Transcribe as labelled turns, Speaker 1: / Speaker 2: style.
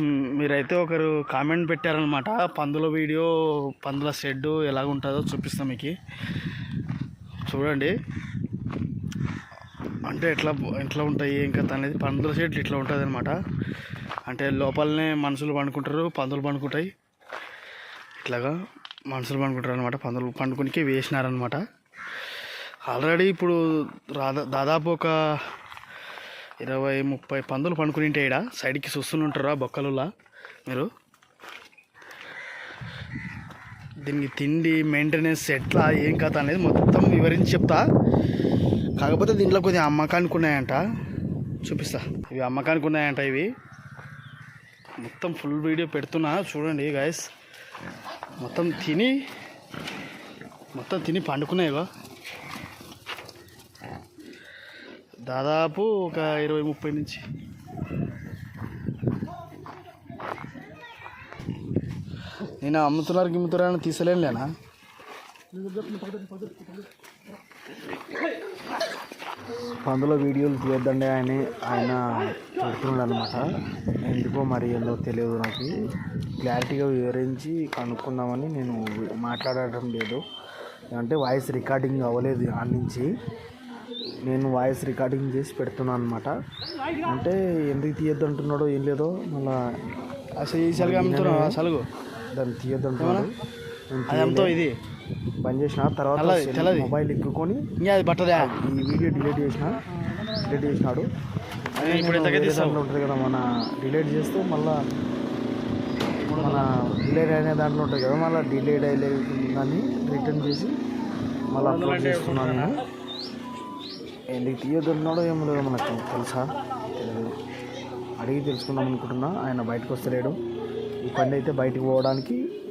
Speaker 1: మీరైతే ఒకరు కామెంట్ పెట్టారనమాట పందుల వీడియో పందుల షెడ్ ఎలా ఉంటుందో చూపిస్తాం మీకు. చూడండి. అంటే ఎట్లా ఎట్లా ఉంటాయి ఏం కథ అనేది పందుల షెడ్లు ఇట్లా ఉంటుంది అనమాట అంటే లోపలనే మనుషులు పండుకుంటారు పందులు పండుకుంటాయి. ఇట్లాగా మనుషులు పండుకుంటారు అనమాట పందులు పండుకునికి వేసినారనమాట ఆల్రెడీ ఇప్పుడు రాదా దాదాపు ఒక ఇరవై ముప్పై పందులు పండుకుని ఉంటే ఈడ సైడ్కి చూస్తుంటారా బొక్కలులా. మీరు? దీనికి తిండి మెయింటెనెన్స్ ఎట్లా ఏం కథ అనేది మొత్తం వివరించి చెప్తా. కాకపోతే దీంట్లో కొద్దిగా అమ్మకానికి ఉన్నాయంట. చూపిస్తా. ఇవి అమ్మకానికి ఉన్నాయంట ఇవి. మొత్తం ఫుల్ వీడియో పెడుతున్నా. చూడండి గాయస్ మొత్తం తిని మొత్తం తిని పండుకున్నాయిగా. దాదాపు ఒక ఇరవై ముప్పై నుంచి. నేను అమ్ముతున్నారు గిమ్ముతున్నారని తీసలేనులేనా?
Speaker 2: పందుల వీడియోలు తీయొద్దండి ఆయన ఆయన చెప్తున్నాడు అనమాట ఎందుకో మరి ఏందో తెలియదు నాకు. క్లారిటీగా వివరించి కనుక్కుందామని నేను మాట్లాడటం లేదు. అంటే వాయిస్ రికార్డింగ్ అవ్వలేదు ఆ నుంచి. నేను వాయిస్ రికార్డింగ్ చేసి పెడుతున్నాను అనమాట అంటే ఎందుకు తీయొద్దు అంటున్నాడో ఏం లేదో మళ్ళా
Speaker 1: అసలు అమ్ముతున్నావు?
Speaker 2: దాన్ని తీయొద్దు అంటున్నాడు
Speaker 1: ఇది?
Speaker 2: పని చేసిన తర్వాత. మొబైల్ ఎక్కుకొని ఈ వీడియో డిలీట్ చేసిన డిలీట్ చేసినాడు. ఉంటుంది కదా మన డిలీట్ చేస్తే మళ్ళా మన డిలేట్ అయిన దాంట్లో ఉంటుంది కదా మళ్ళీ డిలేట్ అయ్యేదాన్ని రిటర్న్ చేసి మళ్ళీ అప్లోడ్ చేస్తున్నాను నేను. ఎందుకు తీయొద్దున్నాడో ఏమో లేదో మనకు తెలుసా? తెలియదు. అడిగి తెలుసుకుందాం అనుకుంటున్నా. ఆయన బయటకు వస్తలేడు. ఈ పని అయితే బయటకు పోవడానికి